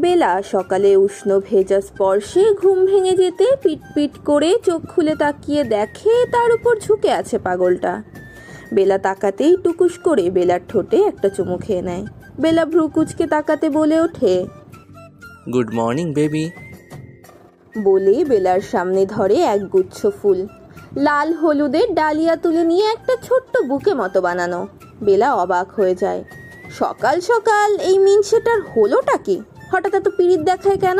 বেলা সকালে উষ্ণ ভেজা স্পর্শে ঘুম ভেঙে যেতে পিটপিট করে চোখ খুলে তাকিয়ে দেখে তার উপর ঝুঁকে আছে পাগলটা। বেলা তাকাতেই টুকুস করে বেলার ঠোঁটে একটা চুমু খেয়ে নেয়। বেলা ভ্রু কুচকে তাকাতে বলে ওঠে গুড মর্নিং বেবি। বলে বেলার সামনে ধরে এক গুচ্ছ ফুল। লাল হলুদের ডালিয়া তুলে নিয়ে একটা ছোট্ট বুকে মতো বানানো। বেলা অবাক হয়ে যায়। সকাল সকাল এই মিনসেটার হলোটা কি? হঠাৎ এত পিরিত দেখায় কেন?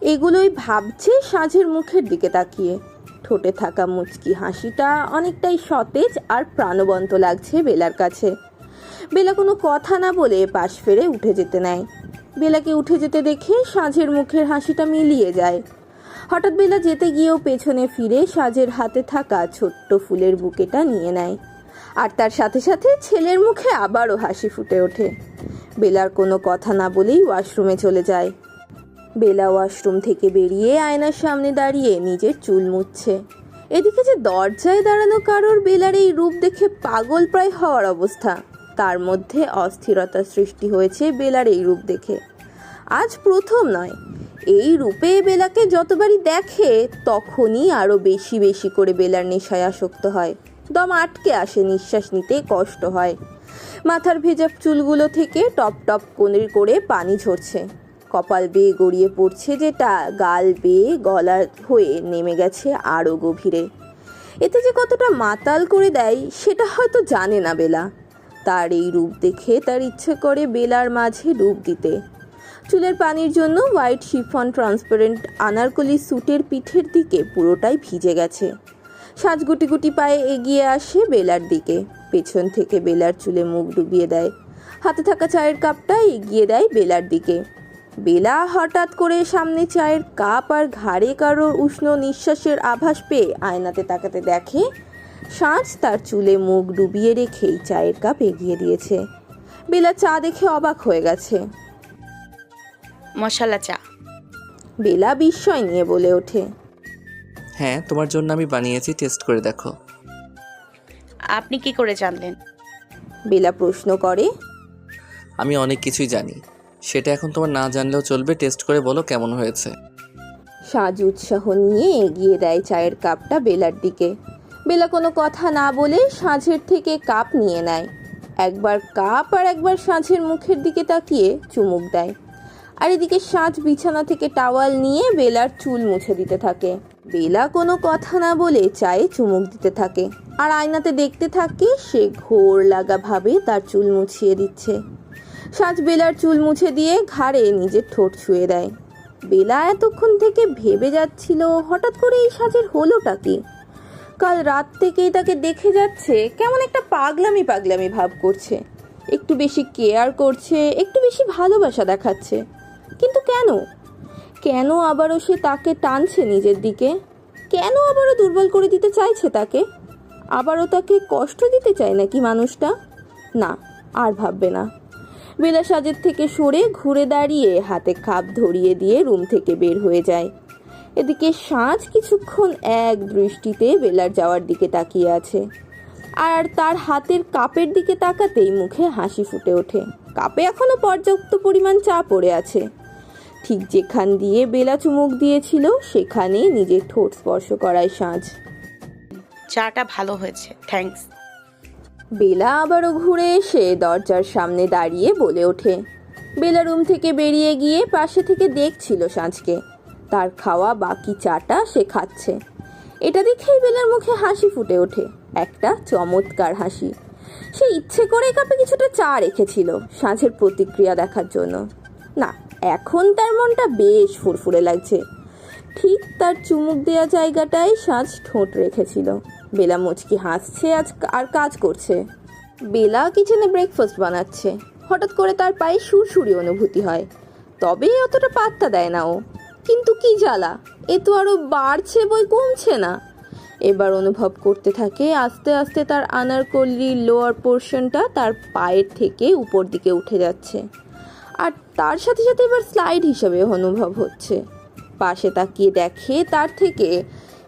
এগুলোই ভাবছে সাঁঝের মুখের দিকে তাকিয়ে। ঠোঁটে থাকা মুচকি হাসিটা অনেকটাই সতেজ আর প্রাণবন্ত লাগছে বেলার কাছে। বেলা কোনো কথা না বলে পাশ ফেরে উঠে যেতে নেয়। বেলাকে উঠে যেতে দেখে সাঁঝের মুখের হাসিটা মিলিয়ে যায়। হঠাৎ বেলা যেতে গিয়েও পেছনে ফিরে সাজের হাতে থাকা ছোট্ট ফুলের বুকেটা নিয়ে নেয়। আর তার সাথে সাথে ছেলের মুখে আবারও হাসি ফুটে ওঠে। বেলার কোনো কথা না বলেই ওয়াশরুমে চলে যায়। বেলা ওয়াশরুম থেকে বেরিয়ে আয়নার সামনে দাঁড়িয়ে নিজের চুল মুছছে। এদিকে যে দরজায় দাঁড়ানো কারোর বেলার এই রূপ দেখে পাগল প্রায় হওয়ার অবস্থা। তার মধ্যে অস্থিরতা সৃষ্টি হয়েছে বেলার এই রূপ দেখে। আজ প্রথম নয়। এই রূপে বেলাকে যতবারই দেখে, তখনই আরও বেশি বেশি করে বেলার নেশায় আসক্ত হয়। দম আটকে আসে, নিঃশ্বাস নিতে কষ্ট হয়। মাথার ভেজা চুলগুলো থেকে টপ টপ করে করে পানি ঝরছে। কপাল বেয়ে গড়িয়ে পড়ছে যেটা গাল বেয়ে গলা হয়ে নেমে গেছে আরও গভীরে। এতে যে কতটা মাতাল করে দেয়, সেটা হয়তো জানে না বেলা। তার এই রূপ দেখে তার ইচ্ছে করে বেলার মাঝে ডুব দিতে। চুলের পানির জন্য হোয়াইট শিফন ট্রান্সপারেন্ট আনারকলি স্যুটের পিঠের দিকে পুরোটাই ভিজে গেছে। সাজ গুটি গুটি পায়ে এগিয়ে আসে বেলার দিকে। পেছন থেকে বেলার চুলে মুখ ডুবিয়ে দেয়। হাতে থাকা চায়ের কাপটা এগিয়ে দেয় বেলার দিকে। বেলা হঠাৎ করে সামনে চায়ের কাপ আর ঘাড়ে কারোর উষ্ণ নিঃশ্বাসের আভাস পেয়ে আয়নাতে তাকাতে দেখে সাঁঝ তার চুলে মুখ ডুবিয়ে রেখেই চায়ের কাপ এগিয়ে দিয়েছে। বেলা চা দেখে অবাক হয়ে গেছে। মশালা চা। বেলা বিস্ময় নিয়ে বলে ওঠে। হ্যাঁ তোমার জন্য আমি বানিয়েছি টেস্ট করে দেখো। আপনি কি করে জানলেন? বেলা প্রশ্ন করে। আমি অনেক কিছুই জানি। সেটা এখন তোমার না জানলেও চলবে টেস্ট করে বলো কেমন হয়েছে। সাজ উৎসাহ নিয়ে এগিয়ে দেয় চায়ের কাপটা বেলার দিকে। বেলা কোনো কথা না বলে সাঁঝের থেকে কাপ নিয়ে নেয়। একবার কাপ আর একবার সাঁঝের মুখের দিকে তাকিয়ে চুমুক দেয়। আর এদিকে সাঁঝ বিছানা থেকে টাওয়াল নিয়ে বেলার চুল মুছে দিতে থাকে। বেলা কোনো কথা না বলে চায়ে চুমুক দিতে থাকে। আর আয়নাতে দেখতে থাকে সে ঘোর লাগা ভাবে তার চুল মুছিয়ে দিচ্ছে। সাজ বেলার চুল মুছে দিয়ে ঘাড়ে নিজের ঠোঁট ছুঁয়ে দেয়। বেলা এতক্ষণ থেকে ভেবে যাচ্ছিল, হঠাৎ করে এই সাজের হলোটা কি? কাল রাত থেকেই তাকে দেখে যাচ্ছে, কেমন একটা পাগলামি পাগলামি ভাব করছে। একটু বেশি কেয়ার করছে, একটু বেশি ভালোবাসা দেখাচ্ছে। কিন্তু কেন? কেন আবারও সে তাকে টানছে নিজের দিকে? কেন আবারও দুর্বল করে দিতে চাইছে তাকে? আবারও তাকে কষ্ট দিতে চায় নাকি মানুষটা? না, আর ভাববে না। বেলা সাজের থেকে সরে ঘুরে দাঁড়িয়ে হাতে কাপ ধরিয়ে দিয়ে রুম থেকে বের হয়ে যায়। এদিকে সাজ কিছুক্ষণ এক দৃষ্টিতে বেলার যাওয়ার দিকে তাকিয়ে আছে। আর তার হাতের কাপের দিকে তাকাতেই মুখে হাসি ফুটে ওঠে। কাপে এখনও পর্যাপ্ত পরিমাণ চা পড়ে আছে। ঠিক যেখান দিয়ে বেলা চুমুক দিয়েছিল সেখানেই নিজের ঠোঁট স্পর্শ করায় সাঁঝ। চাটা ভালো হয়েছে থ্যাঙ্কস। বেলা আবারও ঘুরে এসে দরজার সামনে দাঁড়িয়ে বলে ওঠে। বেলা রুম থেকে বেরিয়ে গিয়ে পাশে থেকে দেখছিল সাঁঝকে। তার খাওয়া বাকি চাটা সে খাচ্ছে। এটা দেখেই বেলার মুখে হাসি ফুটে ওঠে একটা চমৎকার হাসি। সে ইচ্ছে করে কাপে কিছুটা চা রেখেছিল সাঁঝের প্রতিক্রিয়া দেখার জন্য। না এখন তার মনটা বেশ ফুরফুরে লাগছে। ঠিক তার চুমুক দেওয়া জায়গাটায় সাজ ঠোঁট রেখেছিল। বেলা মুচকি হাসছে আজ আর কাজ করছে। বেলা কিচেনে ব্রেকফাস্ট বানাচ্ছে। হঠাৎ করে তার পায়ে সুরসুরি অনুভূতি হয়। তবে অতটা পাত্তা দেয় না ও। কিন্তু কি জ্বালা? এ তো আরও বাড়ছে বই কমছে না। এবার অনুভব করতে থাকে আস্তে আস্তে তার আনারকলির লোয়ার পোর্শনটা তার পায়ের থেকে উপর দিকে উঠে যাচ্ছে। আর তার সাথে সাথে এবার স্লাইড হিসাবে অনুভব হচ্ছে। পাশে তাকিয়ে দেখে তার থেকে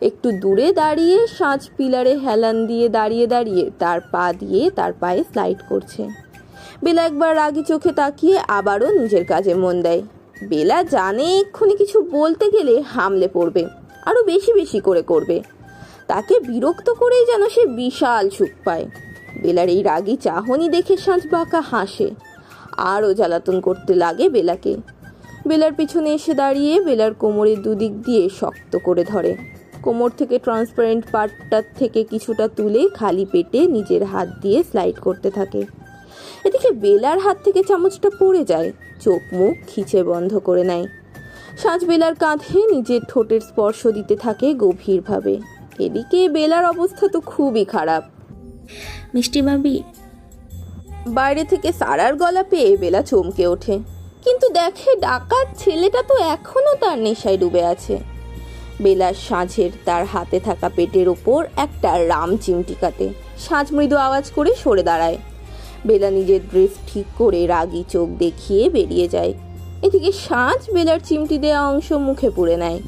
একটু দূরে দাঁড়িয়ে সাঁচ পিলারে হেলান দিয়ে দাঁড়িয়ে দাঁড়িয়ে তার পা দিয়ে তার পায়ে স্লাইড করছে। বেলা একবার রাগি চোখে তাকিয়ে আবারও নিজের কাজে মন দেয়। বেলা জানে এক্ষুনি কিছু বলতে গেলে হামলে পড়বে, আরও বেশি বেশি করে করবে। তাকে বিরক্ত করেই যেন সে বিশাল সুখ পায়। বেলার এই রাগী চাহনি দেখে সাঁচ বাঁকা হাসে। আরও জ্বালাতন করতে লাগে বেলাকে। বেলার পিছনে এসে দাঁড়িয়ে বেলার কোমরের দুদিক দিয়ে শক্ত করে ধরে। কোমর থেকে ট্রান্সপারেন্ট পার্টটার থেকে কিছুটা তুলে খালি পেটে নিজের হাত দিয়ে স্লাইড করতে থাকে। এদিকে বেলার হাত থেকে চামচটা পড়ে যায়, চোখ মুখ খিচে বন্ধ করে নেয়। সাজ বেলার কাঁধে নিজের ঠোঁটের স্পর্শ দিতে থাকে গভীরভাবে। এদিকে বেলার অবস্থা তো খুবই খারাপ। মিষ্টি ভাবি বাইরে থেকে সারার গলা পেয়ে বেলা চমকে ওঠে। কিন্তু দেখে ডাকাত ছেলেটা তো এখনও তার নেশায় ডুবে আছে। বেলার সাঁঝের তার হাতে থাকা পেটের ওপর একটা রাম চিমটি কাটে। সাঁঝ মৃদু আওয়াজ করে সরে দাঁড়ায়। বেলা নিজের ড্রেস ঠিক করে রাগি চোখ দেখিয়ে বেরিয়ে যায়। এদিকে সাঁঝ বেলার চিমটি দেওয়া অংশ মুখে পুড়ে নেয়।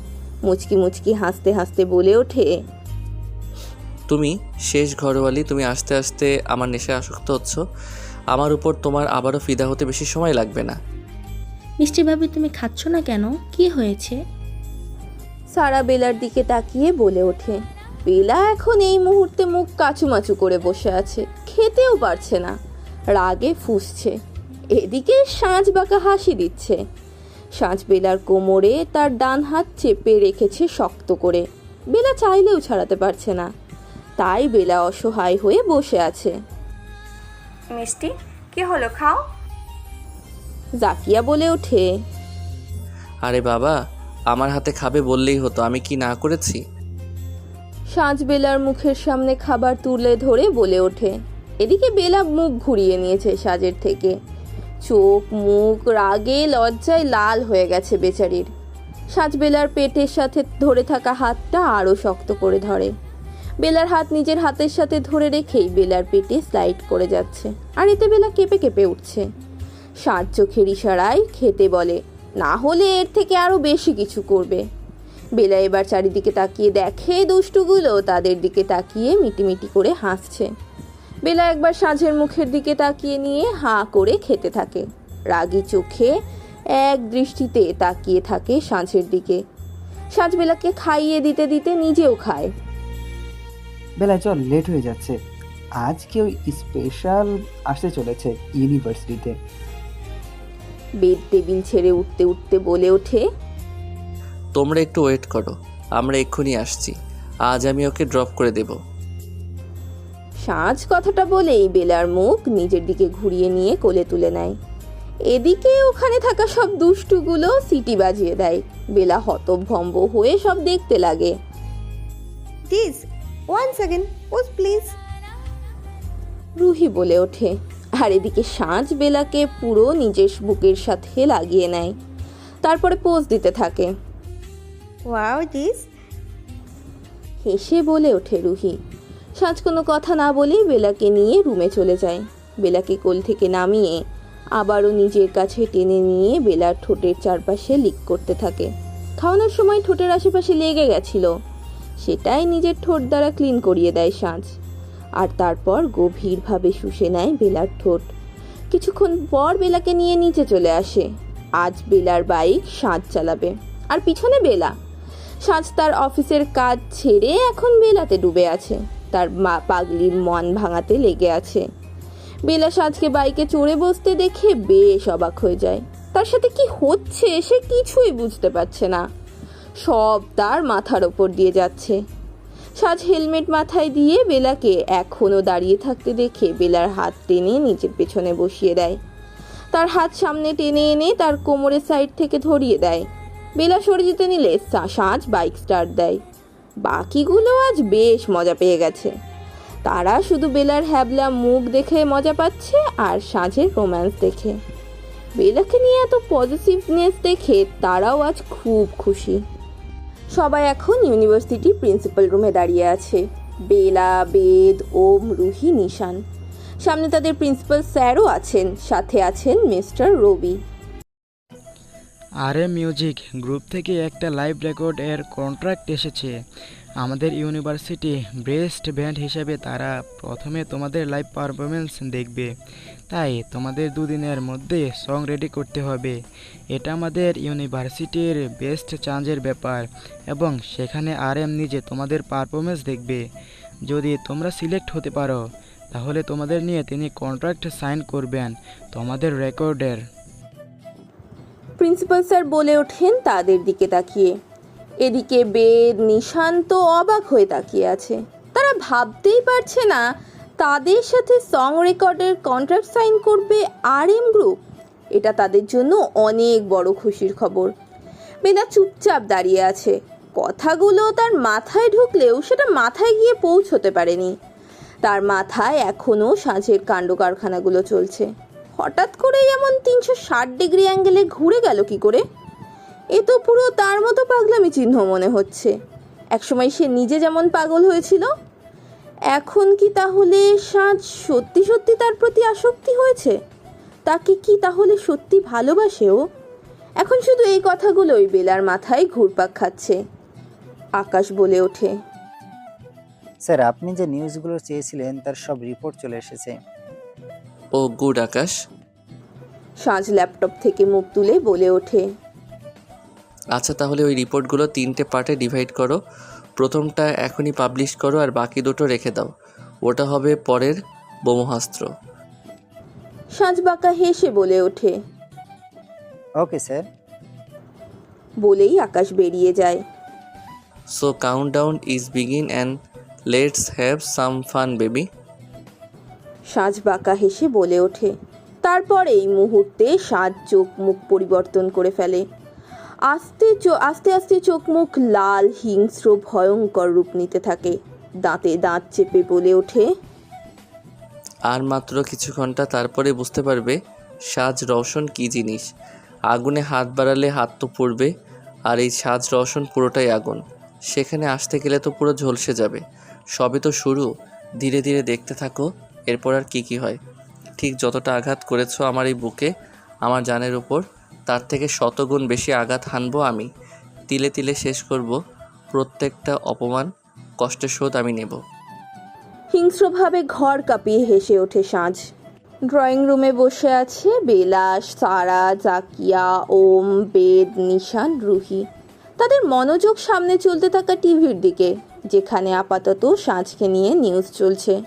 মুচকি মুচকি হাসতে হাসতে বলে ওঠে, তুমি শেষ ঘরওয়ালি, তুমি আস্তে আস্তে আমার নেশায় আসক্ত হচ্ছ। আমার উপর তোমার আবারও ফিদা হতে বেশি সময় লাগবে না। মিষ্টি ভাবি তুমি খাচ্ছ না কেন? কি হয়েছে? সারা বেলার দিকে তাকিয়ে বলে ওঠে বেলা এখন এই মুহূর্তে মুখ কাচুমাচু করে বসে আছে খেতেও পারছে না রাগে ফুসছে এদিকে সাঁঝ বাঁকা হাসি দিচ্ছে। সাঁঝ বেলার কোমরে তার ডান হাত চেপে রেখেছে শক্ত করে বেলা চাইলেও ছাড়াতে পারছে না তাই বেলা অসহায় হয়ে বসে আছে। মিষ্টি। কি হলো খাও। জাকিয়া বলে ওঠে। আরে বাবা আমার হাতে খাবে বললেই হতো আমি কি না করেছি? সাঁঝ বেলার মুখের সামনে খাবার তুলে ধরে বলে ওঠে। এদিকে বেলা মুখ ঘুরিয়ে নিয়েছে সাজের থেকে। চোখ মুখ রাগে লজ্জায় লাল হয়ে গেছে বেচারির। সাজ বেলার পেটের সাথে ধরে থাকা হাতটা আরও শক্ত করে ধরে। বেলার হাত নিজের হাতের সাথে ধরে রেখেই বেলার পেটে স্লাইড করে যাচ্ছে। আর এতে বেলা কেঁপে কেঁপে উঠছে। সাজ চোখের ইশারায় খেতে বলে, না হলে এর থেকে আরও বেশি কিছু করবে। বেলা এবার চারিদিকে তাকিয়ে দেখে, দুষ্টুগুলো তাদের দিকে তাকিয়ে মিটিমিটি করে হাসছে। বেলা একবার সাঁঝের মুখের দিকে তাকিয়ে নিয়ে হাঁ করে খেতে থাকে। রাগী চোখে এক দৃষ্টিতে তাকিয়ে থাকে সাঁঝের দিকে। সাঁঝ বেলাকে খাইয়ে দিতে দিতে নিজেও খায়। বেলা চল লেট হয়ে যাচ্ছে। আজ কেউ স্পেশাল আসতে চলেছে ইউনিভার্সিটিতে বেড টেবিল ছেড়ে উঠতে উঠতে বলে ওঠে তোমরা একটু ওয়েট করো আমরা এক্ষুনি আসছি। আজ আমি ওকে ড্রপ করে দেব। সাজ কথাটা বলেই বেলার মুখ নিজের দিকে ঘুরিয়ে নিয়ে কোলে তুলে নেয়। এদিকে ওখানে থাকা সব দুষ্টুগুলো সিটি বাজিয়ে দেয়। বেলা হতভম্ব হয়ে সব দেখতে লাগে। This one second pose please Ruhi বলে ওঠে আর এদিকে সাঁঝ বেলাকে পুরো নিজের বুকের সাথে লাগিয়ে নেয়। তারপরে পোজ দিতে থাকে। ওয়াও দিস হেসে বলে ওঠে রুহি। সাঁঝ কোনো কথা না বলেই বেলাকে নিয়ে রুমে চলে যায়। বেলাকে কোল থেকে নামিয়ে আবারও নিজের কাছে টেনে নিয়ে বেলার ঠোঁটের চারপাশে লিক করতে থাকে। খাওয়ানোর সময় ঠোঁটের আশেপাশে লেগে গেছিল। সেটাই নিজের ঠোঁট দ্বারা ক্লিন করিয়ে দেয় সাঁঝ আর তারপর গভীরভাবে শুষে নেয় বেলার ঠোঁট। কিছুক্ষণ পর বেলাকে নিয়ে নিচে চলে আসে। আজ বেলার বাইক সাঁঝ চালাবে। আর পিছনে বেলা? সাজ তার অফিসের কাজ ছেড়ে এখন বেলাতে ডুবে আছে। তার মা পাগলির মন ভাঙাতে লেগে আছে। বেলা সাজকে বাইকে চড়ে বসতে দেখে বেশ অবাক হয়ে যায়। তার সাথে কি হচ্ছে সে কিছুই বুঝতে পারছে না। সব তার মাথার ওপর দিয়ে যাচ্ছে। সাজ হেলমেট মাথায় দিয়ে বেলাকে এখনও দাঁড়িয়ে থাকতে দেখে বেলার হাত টেনে নিজের পেছনে বসিয়ে দেয়। তার হাত সামনে টেনে এনে তার কোমরের সাইড থেকে ধরিয়ে দেয়। বেলা সরে যেতে নিলে সা- সাঁঝ বাইক স্টার্ট দেয়। বাকিগুলো আজ বেশ মজা পেয়ে গেছে। তারা শুধু বেলার হ্যাবলা মুখ দেখে মজা পাচ্ছে আর সাঁঝের রোম্যান্স দেখে। বেলাকে নিয়ে এত পজিটিভনেস দেখে তারাও আজ খুব খুশি। সবাই এখন ইউনিভার্সিটি প্রিন্সিপাল রুমে দাঁড়িয়ে আছে। বেলা, বেদ, ওম, রুহি, নিশান। সামনে তাদের প্রিন্সিপাল স্যারও আছেন, সাথে আছেন মিস্টার রবি। আরে মিউজিক, গ্রুপ থেকে একটা লাইভ রেকর্ড এর কন্ট্রাক্ট এসেছে। আমাদের ইউনিভার্সিটি বেস্ট ব্যান্ড হিসেবে তারা প্রথমে তোমাদের লাইভ পারফরমেন্স দেখবে। তাই তোমাদের দুদিনের মধ্যে সং রেডি করতে হবে। এটা আমাদের ইউনিভার্সিটির বেস্ট চান্সের ব্যাপার এবং সেখানে আর এম নিজে তোমাদের পারফরমেন্স দেখবে। যদি তোমরা সিলেক্ট হতে পারো, তাহলে তোমাদের নিয়ে তিনি কন্ট্রাক্ট সাইন করবেন তোমাদের রেকর্ডের প্রিন্সিপাল স্যার বলে ওঠেন তাদের দিকে তাকিয়ে। এদিকে বেদ, নিশান্ত অবাক হয়ে তাকিয়ে আছে। তারা ভাবতেই পারছে না তাদের সাথে সং রেকর্ডের কন্ট্রাক্ট সাইন করবে আর এম গ্রুপ এটা তাদের জন্য অনেক বড় খুশির খবর। বেদা চুপচাপ দাঁড়িয়ে আছে। কথাগুলো তার মাথায় ঢুকলেও সেটা মাথায় গিয়ে পৌঁছতে পারেনি। তার মাথায় এখনও সাঁঝের কাণ্ড কারখানাগুলো চলছে। হঠাৎ করে এমন তিনশো ষাট ডিগ্রি অ্যাঙ্গেলে ঘুরে গেল কি করে? এ তো পুরো তার মতো পাগলামি চিহ্ন মনে হচ্ছে। একসময় সে নিজে যেমন পাগল হয়েছিল এখন কি তাহলে সাজ সত্যি সত্যি তার প্রতি আসক্তি হয়েছে? তাকে কি তাহলে সত্যি ভালোবাসেও এখন শুধু এই কথাগুলোই বেলার মাথায় ঘুরপাক খাচ্ছে। আকাশ বলে ওঠে। স্যার আপনি যে নিউজগুলো চেয়েছিলেন তার সব রিপোর্ট চলে এসেছে। Oh good Akash. Saaj laptop থেকে মুখ তুলে বলে ওঠে। আচ্ছা তাহলে ওই রিপোর্টগুলো তিনটে পার্টে ডিভাইড করো। প্রথমটা এখনই পাবলিশ করো আর বাকি দুটো রেখে দাও। ওটা হবে পরের বোমহাস্ত্র সাজ বাঁকা হেসে বলে ওঠে। ওকে স্যার বলেই আকাশ বেরিয়ে যায়। So countdown is begin and let's have some fun baby Saaj বাঁকা হেসে বলে ওঠে। তারপর এই মুহূর্তে সাজ চোখ মুখ পরিবর্তন করে ফেলে। আস্তে আস্তে আস্তে চোখ মুখ লাল, হিংস্র, ভয়ঙ্কর রূপ নিতে থাকে। দাঁতে দাঁত চেপে বলে ওঠে, আর মাত্র কিছু ঘণ্টা তারপরে বুঝতে পারবে সাজ রওশন কী জিনিস। আগুনে হাত বাড়ালে হাত তো পড়বে, আর এই সাজ রওশন পুরোটাই আগুন। সেখানে আসতে গেলে তো পুরো ঝলসে যাবে। সবে তো শুরু, ধীরে ধীরে দেখতে থাকো, এরপর আর কি কি হয়। ঠিক যতটা আঘাত করেছ আমার এই বুকে, আমার জানের উপর তার থেকে শতগুণ বেশি আঘাত হানবো আমি। তিলে তিলে শেষ করব। প্রত্যেকটা অপমান কষ্টের শোধ আমি নেব। হিংস্রভাবে ঘর কাঁপিয়ে হেসে ওঠে সাঁঝ। ড্রয়িং রুমে বসে আছে বেলাস, সারা, জাকিয়া, ওম, বেদ, নিশান, রুহি। তাদের মনোযোগ সামনে চলতে থাকা টিভির দিকে, যেখানে আপাতত সাঁঝকে নিয়ে নিউজ চলছে।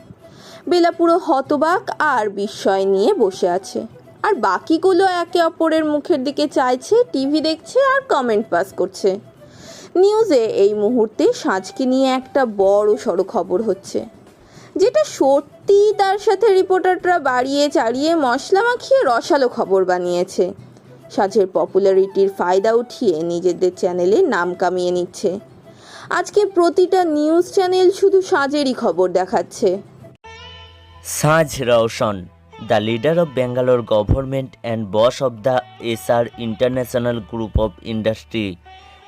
বেলা পুরো হতবাক আর বিস্ময় নিয়ে বসে আছে। আর বাকিগুলো একে অপরের মুখের দিকে চাইছে, টিভি দেখছে আর কমেন্ট পাস করছে। নিউজে এই মুহূর্তে সাঁঝকে নিয়ে একটা বড় সড়ো খবর হচ্ছে, যেটা সত্যি তার সাথে রিপোর্টাররা বাড়িয়ে চাড়িয়ে মশলা মাখিয়ে রসালো খবর বানিয়েছে। সাজের পপুলারিটির ফায়দা উঠিয়ে নিজেদের চ্যানেলে নাম কামিয়ে নিচ্ছে। আজকে প্রতিটা নিউজ চ্যানেল শুধু সাজেরই খবর দেখাচ্ছে। সাঁঝ Roshan. The leader of Bangalore government and boss of the S R international group of industry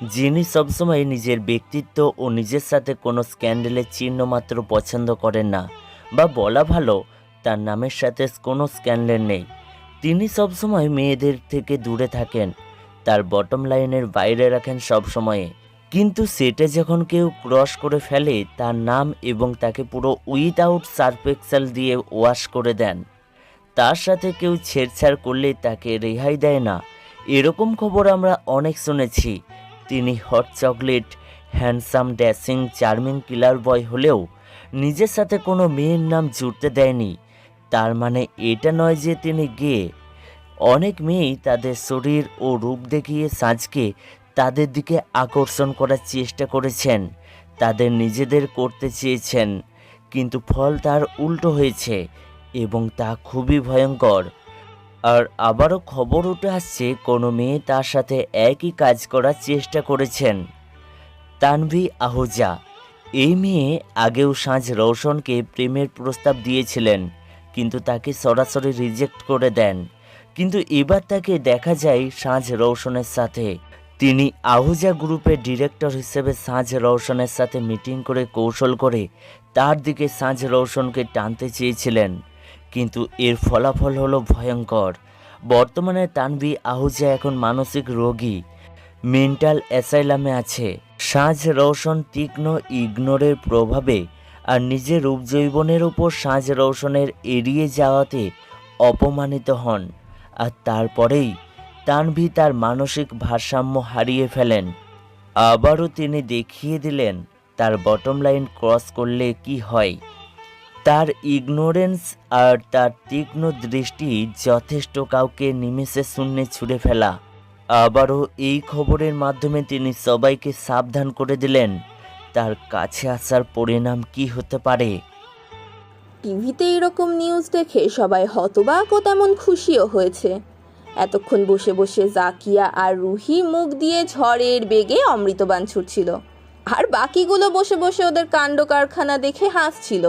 যিনি সবসময় নিজের ব্যক্তিত্ব ও নিজের সাথে কোনো স্ক্যান্ডেলের চিহ্ন মাত্র পছন্দ করেন না বা বলা ভালো, তার নামের সাথে কোনো স্ক্যান্ডেল নেই। তিনি সবসময় মেয়েদের থেকে দূরে থাকেন, তার বটম লাইনের বাইরে রাখেন সব সময়ে কিন্তু সেটা যখন কেউ ক্রস করে ফেলে, তার নাম এবং তাকে পুরো উইথআউট সার্ফেক্সাল দিয়ে ওয়াশ করে দেন। তার সাথে কেউ ছেড়ছাড় করলে তাকে রেহাই দেয় না। এরকম খবর আমরা অনেক শুনেছি। তিনি hot chocolate, handsome dashing charming killer boy হলেও নিজের সাথে কোনো মেয়ের নাম জুড়তে দেয়নি। তার মানে এটা নয় যে তিনি গে। অনেক মেয়েই তাদের শরীর ও রূপ দেখিয়ে সাজকে তাদের দিকে আকর্ষণ করার চেষ্টা করেছেন। তাদের নিজেদের করতে চেয়েছেন। কিন্তু ফল তার উল্টো হয়েছে। এবং তা খুবই ভয়ঙ্কর। আর আবারও খবর উঠে আসছে, কোনো মেয়ে তার সাথে একই কাজ করার চেষ্টা করেছেন। তানভি আহুজা, এই মেয়ে আগেও সাঁঝ রৌশনকে প্রেমের প্রস্তাব দিয়েছিলেন, কিন্তু তাকে সরাসরি রিজেক্ট করে দেন। কিন্তু এবার তাকে দেখা যায় সাঁঝ রৌশনের সাথে। তিনি আহুজা গ্রুপের ডিরেক্টর হিসেবে সাঁঝ রৌশনের সাথে মিটিং করে কৌশল করে তার দিকে সাঁঝ রৌশনকে টানতে চেয়েছিলেন। কিন্তু এর ফলাফল হলো ভয়ঙ্কর। বর্তমানে তানভি আহুজা এখন মানসিক রোগী। মেন্টাল অ্যাসাইলামে আছে। সাজ রৌশন তীক্ষ্ণ ইগনোরের প্রভাবে আর নিজের রূপজৈবনের উপর সাজ রৌশনের এড়িয়ে যাওয়াতে অপমানিত হন। আর তারপরেই তানভি তার মানসিক ভারসাম্য হারিয়ে ফেলেন। আবারও তিনি দেখিয়ে দিলেন, তার বটম লাইন ক্রস করলে কি হয়। তার ইগনোরেন্স আর তার তীক্ষ্ণ দৃষ্টি যথেষ্ট কাউকে নিমেষে শূন্যে ছুঁড়ে ফেলা। আবারও এই খবরের মাধ্যমে তিনি সবাইকে সাবধান করে দিলেন। তার কাছে আসার পরিণাম কি হতে পারে? টিভিতে এরকম নিউজ দেখে সবাই হতবাক ও তেমন খুশিও হয়েছে। এতক্ষণ বসে বসে জাকিয়া আর রুহি মুখ দিয়ে ঝড়ের বেগে অমৃতবান ছুটছিল। আর বাকিগুলো বসে বসে ওদের কাণ্ড কারখানা দেখে হাসছিল।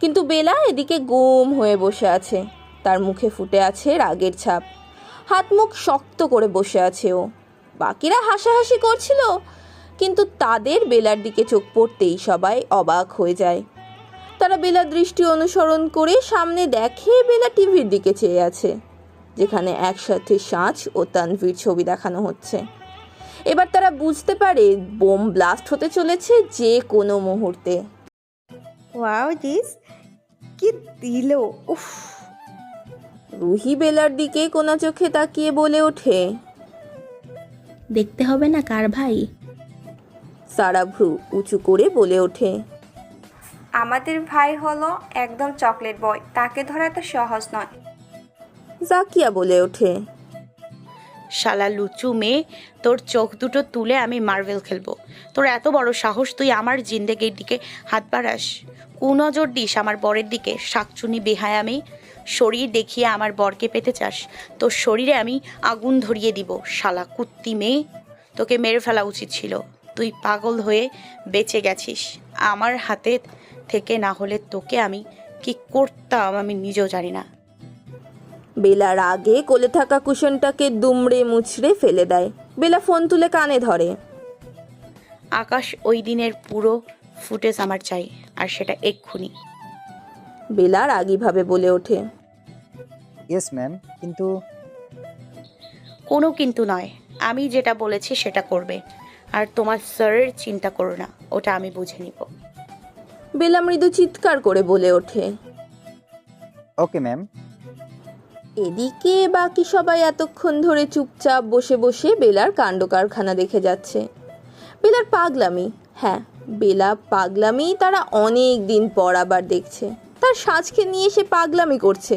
কিন্তু বেলা এদিকে গোম হয়ে বসে আছে। তার মুখে ফুটে আছে রাগের ছাপ। হাত মুখ শক্ত করে বসে আছে ও। বাকিরা হাসাহাসি করছিল, কিন্তু তাদের বেলার দিকে চোখ পড়তেই সবাই অবাক হয়ে যায়। তারা বেলা দৃষ্টি অনুসরণ করে সামনে দেখে বেলা টিভির দিকে চেয়ে আছে, যেখানে একসাথে সাঁচ ও তানভীর ছবি দেখানো হচ্ছে। এবার তারা বুঝতে পারে বোম ব্লাস্ট হতে চলেছে যে কোনো মুহূর্তে। ওয়াও দিস কি দিল উফ। রুহি বেলার দিকে কোনা চোখে তাকিয়ে বলে ওঠে দেখতে হবে না কার ভাই? সারা ভ্রু উঁচু করে বলে ওঠে আমাদের ভাই হলো একদম চকলেট বয় তাকে ধরা এত সহজ নয়। জাকিয়া বলে ওঠে শালা লুচু মেয়ে, তোর চোখ দুটো তুলে আমি মার্বেল খেলব। তোর এত বড় সাহস, তুই আমার জিন্দেগির দিকে হাত বাড়াস। কুনজর দিস আমার বরের দিকে, শাকচুনি বেহায় আমি শরীর দেখিয়ে আমার বরকে পেতে চাস, তোর শরীরে আমি আগুন ধরিয়ে দিব, শালা কুত্তি মেয়ে। তোকে মেরে ফেলা উচিত ছিল, তুই পাগল হয়ে বেঁচে গেছিস। আমার হাতে থেকে না হলে তোকে আমি কি করতাম আমি নিজেও জানি না। বেলার আগে কোলে থাকা কুশনটাকে দুমড়ে মুচড়ে ফেলে দেয়। বেলা ফোন তুলে কানে ধরে। আকাশ ওই দিনের পুরো ফুটেজ আমার চাই আর সেটা এক্ষুনি। বেলার আগিভাবে বলে ওঠে। ইয়েস ম্যাম কিন্তু কোনো কিন্তু নয় আমি যেটা বলেছি সেটা করবে। আর তোমার স্যারের চিন্তা করো না ওটা আমি বুঝে নিব। বেলা মৃদু চিৎকার করে বলে ওঠে। ওকে ম্যাম এদিকে বাকি সবাই এতক্ষণ ধরে চুপচাপ বসে বসে বেলার কাণ্ড কারখানা দেখে যাচ্ছে। বেলার পাগলামি হ্যাঁ বেলা পাগলামি তারা অনেক দিন পর আবার দেখছে। তার সাজকে নিয়ে সে পাগলামি করছে।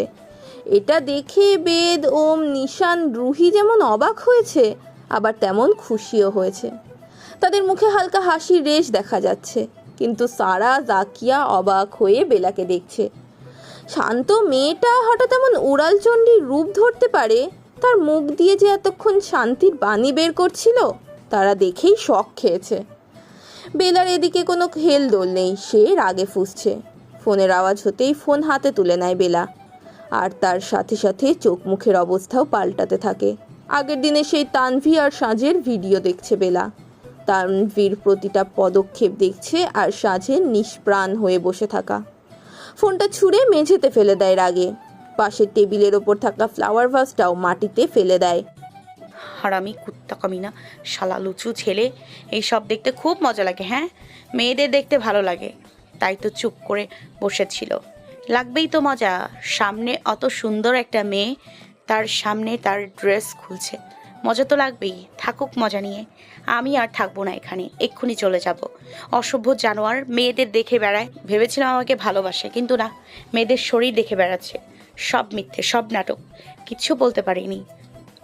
এটা দেখে বেদ, ওম, নিশান, রুহি যেমন অবাক হয়েছে, আবার তেমন খুশিও হয়েছে। তাদের মুখে হালকা হাসির রেশ দেখা যাচ্ছে, কিন্তু সারা জাকিয়া অবাক হয়ে বেলাকে দেখছে। শান্ত মেয়েটা হঠাৎ এমন উড়াল চণ্ডীর রূপ ধরতে পারে? তার মুখ দিয়ে যে এতক্ষণ শান্তির বাণী বের করছিল, তারা দেখেই শখ খেয়েছে। বেলার এদিকে কোনো হেল দোল নেই, সে রাগে ফুসছে। ফোনের আওয়াজ হতেই ফোন হাতে তুলে নেয় বেলা। আর তার সাথে সাথে চোখ মুখের অবস্থাও পাল্টাতে থাকে। আগের দিনে সেই তানভি আর সাজের ভিডিও দেখছে বেলা। তানভির প্রতিটা পদক্ষেপ দেখছে আর সাজের নিষ্প্রাণ হয়ে বসে থাকা। ফোনটা ছুঁড়ে মেঝেতে ফেলে দেয় রাগে। পাশের টেবিলের ওপর থাকা ফ্লাওয়ার ভাসটাও মাটিতে ফেলে দেয়। হারামি কুত্তা কামিনা শালা লুচু ছেলে, এইসব দেখতে খুব মজা লাগে হ্যাঁ? মেয়েদের দেখতে ভালো লাগে, তাই তো চুপ করে বসেছিল। লাগবেই তো মজা, সামনে অত সুন্দর একটা মেয়ে, তার সামনে তার ড্রেস খুলছে। মজা তো লাগবেই, থাকুক মজা নিয়ে। আমি আর থাকব না এখানে, এক্ষুনি চলে যাব। অসভ্য জানোয়ার মেয়েদের দেখে বেড়ায়, ভেবেছিলাম আমাকে ভালোবাসে, কিন্তু না, মেয়েদের শরীর দেখে বেড়াচ্ছে। সব মিথ্যে, সব নাটক, কিচ্ছু বলতে পারিনি,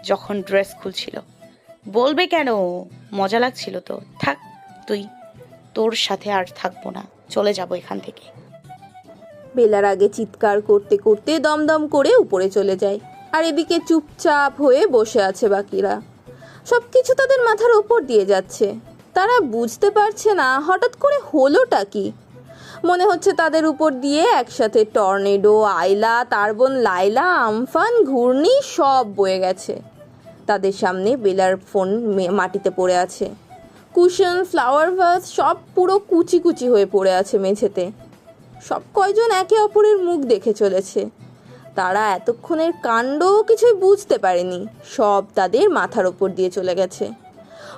যখন ড্রেস খুলছিল। বলবে কেন? মজা লাগছিল তো, থাক তুই, তোর সাথে আর থাকব না, চলে যাব এখান থেকে। বেলার আগে চিৎকার করতে করতে দমদম করে উপরে চলে যায়। আর এদিকে চুপচাপ হয়ে বসে আছে বাকিরা। সব কিছু তাদের মাথার উপর দিয়ে যাচ্ছে। তারা বুঝতে পারছে না হঠাৎ করে হলোটা কি। মনে হচ্ছে তাদের উপর দিয়ে একসাথে টর্নেডো আইলা তারবন লাইলা আমফান, ঘূর্ণি সব বয়ে গেছে। তাদের সামনে বেলার ফোন মাটিতে পড়ে আছে। কুশন, ফ্লাওয়ার ভাস সব পুরো কুচি কুচি হয়ে পড়ে আছে মেঝেতে। সব কয়জন একে অপরের মুখ দেখে চলেছে। তারা এতক্ষণের কাণ্ড কিছুই বুঝতে পারেনি। সব তাদের মাথার ওপর দিয়ে চলে গেছে।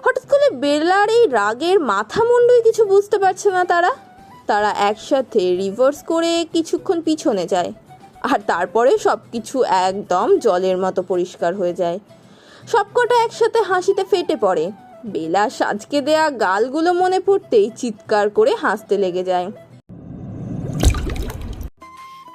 হঠাৎ করে বেলার এই রাগের মাথা মুন্ডুই কিছু বুঝতে পারছে না তারা। তারা একসাথে রিভার্স করে কিছুক্ষণ পিছনে যায় আর তারপরে সব কিছু একদম জলের মতো পরিষ্কার হয়ে যায়। সবকটা একসাথে হাসিতে ফেটে পড়ে। বেলা সাজকে দেয়া গালগুলো মনে পড়তেই চিৎকার করে হাসতে লেগে যায়।